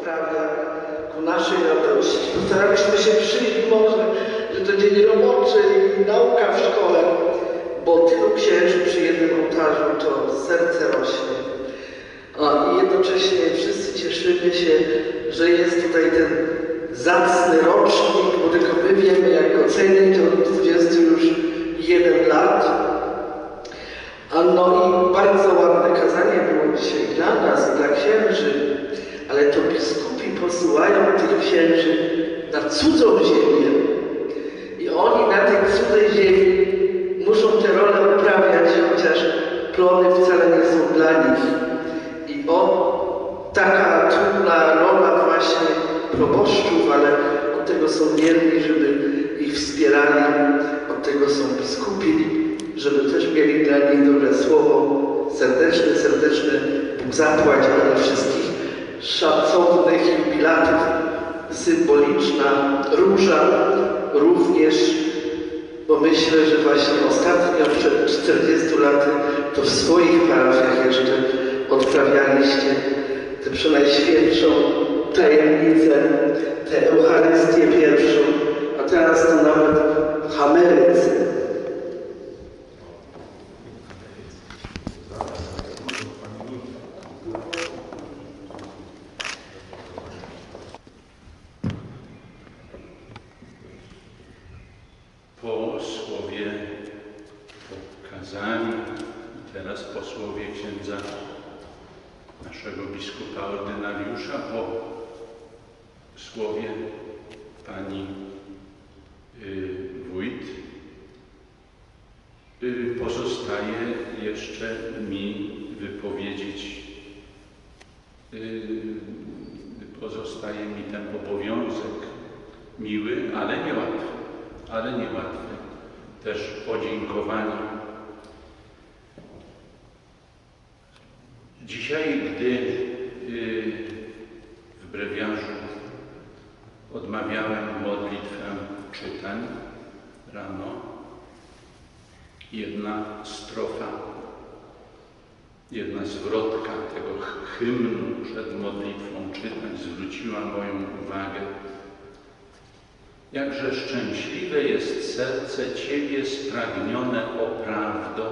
odprawia ku naszej radości. Postaraliśmy się przyjść może, że to dzień roboczy i nauka w szkole, bo tylu księży przy jednym ołtarzu to serce rośnie. A, jednocześnie wszyscy cieszymy się, że jest tutaj ten zacny rocznik, bo tylko my wiemy jak ocenić od 20 już lat. A no i bardzo ładne kazanie było dzisiaj dla nas, dla księży, ale to biskupi posyłają tych księży na cudzą ziemię. I oni na tej cudzej ziemi muszą tę rolę uprawiać, chociaż plony wcale nie są dla nich. I o, taka trudna rola właśnie proboszczów, ale od tego są wierni, żeby ich wspierali, od tego są biskupi, żeby też mieli dla nich dobre słowo, serdeczne, serdeczne Bóg zapłać, ale wszystkich szacownych jubilatów, symboliczna róża również, bo myślę, że właśnie ostatnio przed 40 laty to w swoich parafiach jeszcze odprawialiście tę przenajświętszą tajemnicę, tę Eucharystię pierwszą, a teraz to nawet w Ameryce. po słowie kazaniu i teraz po słowie księdza naszego biskupa ordynariusza, po słowie pani y, wójt, y, pozostaje jeszcze mi wypowiedzieć, y, pozostaje mi ten obowiązek miły, ale niełatwy ale niełatwe. Też podziękowania. Dzisiaj, gdy y, w brewiarzu odmawiałem modlitwę czytań rano, jedna strofa, jedna zwrotka tego hymnu przed modlitwą czytań zwróciła moją uwagę. Jakże szczęśliwe jest serce Ciebie spragnione o prawdą,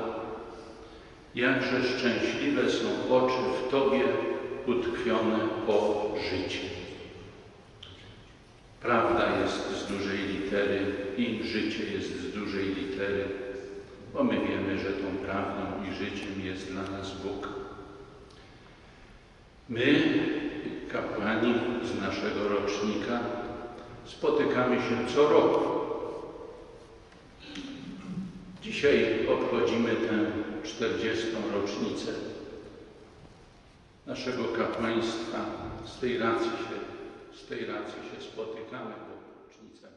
jakże szczęśliwe są oczy w Tobie utkwione o życie. Prawda jest z dużej litery i życie jest z dużej litery, bo my wiemy, że tą prawdą i życiem jest dla nas Bóg. My, kapłani z naszego rocznika, spotykamy się co roku. Dzisiaj obchodzimy tę 40. rocznicę naszego kapłaństwa. Z tej racji się, z tej racji się spotykamy, bo rocznica